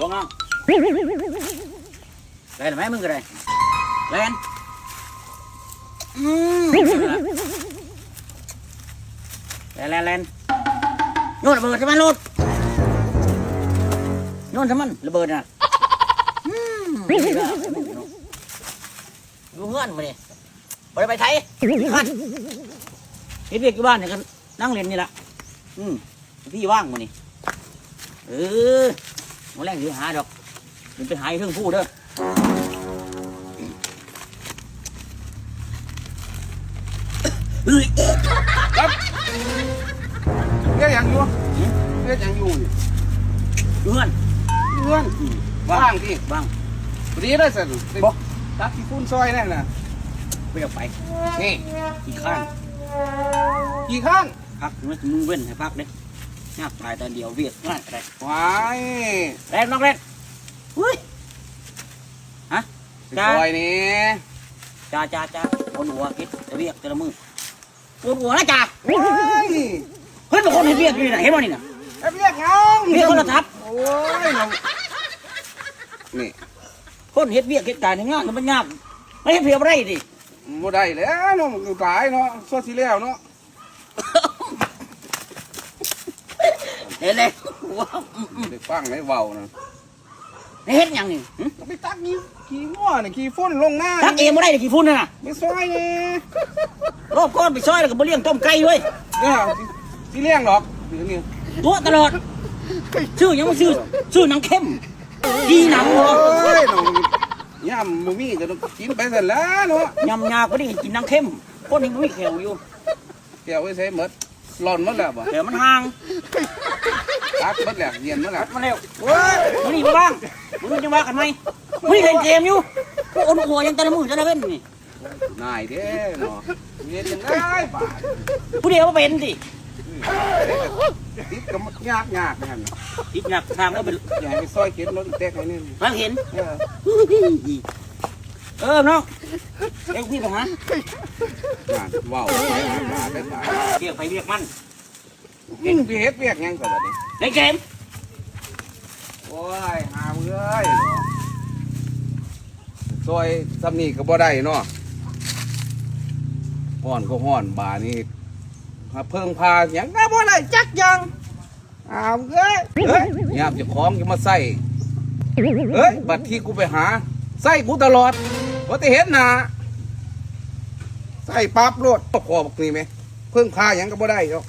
ลงน้องแลนไหมมึงก็ได้แลนอืมแลนแลนแลนโยนระเบิดใช่ไหมรถโยนใช่มันระเบิดน่ะอืมดูเงื่อนมาดิไปไปไทยขันเฮ็ดเวียกอยู่บ้านเนี่ยกันนั่งเล่นนี่ละอืมพี่ว่างมานี่เออ มาแรงถือหาดอกมันเป็นหายเรื่องผู้เด้อเฮ้ยเรียกหยังอยู่เรียกหยังอยู่นี่เงื่อนเพื่อนอืมว่างที่ว่างพอดีได้สิบ่ตักที่ฟุ้นซอยนั่นน่ะไม่เอาไปนี่อีกข้างกี่ข้างพักมึงเว้นให้พักเด้ ยากตายตอนเดียวเวียดง่ายอะไรว้ายแรงนอกแรงอุ้ยฮะจ้าซอยนี่จ้าจ้าจ้าปวดหัวคิดจะเวียกจะละมือปวดหัวนะจ้าว้ายเฮ้ยเป็นคนเห็นเวียกอยู่นี่นะเห็นบ่นี่นะไอ้เรียกยังเวียกคนละทับโอ้ยน้องนี่คนเห็ดเวียกเห็ดการงานมันยากไม่ให้เพียบไรดิบ่ได้แล้วน้องมันตายเนาะสวดสิแล้วเนาะ เห็นเลยว้าวได้ฟังได้เว้านะเห็ดหยังนี่หึไปตักนี่ขี้งัวนี่ขี้ฟุ้นลงหน้าทักเองไม่ได้เลยกี่ฟุ้นน่ะนะไปซอยนี่รอบก้อนไปซอยแล้วก็บ่เลี้ยงต้มไก่เว้ยเนี่ยสิสิเลี้ยงดอกเดี๋ยวนี้ตัวตลอด ชื่อยังไม่ชื่อชื่อหนังเข้มดีหนังเหรอโอ้ยน้องย่ำบ่มีก็ต้องกินไปเสร็จแล้วเนาะยำยาก็ได้กินหนังเข้มคนนี้มันไม่เขียวอยู่แก้วไว้ใช้หมด หล่อนหมดแล้วบ่เดี๋ยวมันห่างตักหมดแล้วเย็นหมดแล้วมาเร็วโอ้ยมันนี่มาบ้างมึงจะว่ากันไหมมึงเล่นเกมอยู่พวกอนหัวยังแต่ละมือแต่ละเว้นนี่นายเด้เนาะเย็นยังไงบาดผู้เดียวมาเป็นสิติดกับยากยากนั่นอีกหนักทางแล้วเป็นอย่าให้ไปซอยเข็นรถอีแตกให้นี่รังเห็น เออ เออน้องเอ้พี่ไปหาน่าว้าวไปหาหาไปหาเรียกไปเรียกมันมึงไปเฮ็ดเวียกหยังก่อนบัดนี้ในเกมโอ้ยหาเอ้ยเนาะซอยซ้ำนี่ก็บ่ได้เนาะฮ้อนก็ฮ้อนบานี่มาเพิ่งพาหยังก็บ่ได้จักหยังอ้าวเอ้ยเฮ้ยยามเจะคล้าของจะมาใส่เฮ้ยบัดที่กูไปหา ใส่กูตลอด ว่าจะเห็นหนาใส่ปั๊บโลดพอบอกนี่ไหมเพิ่งพาหยังก็บ่ได้หรอก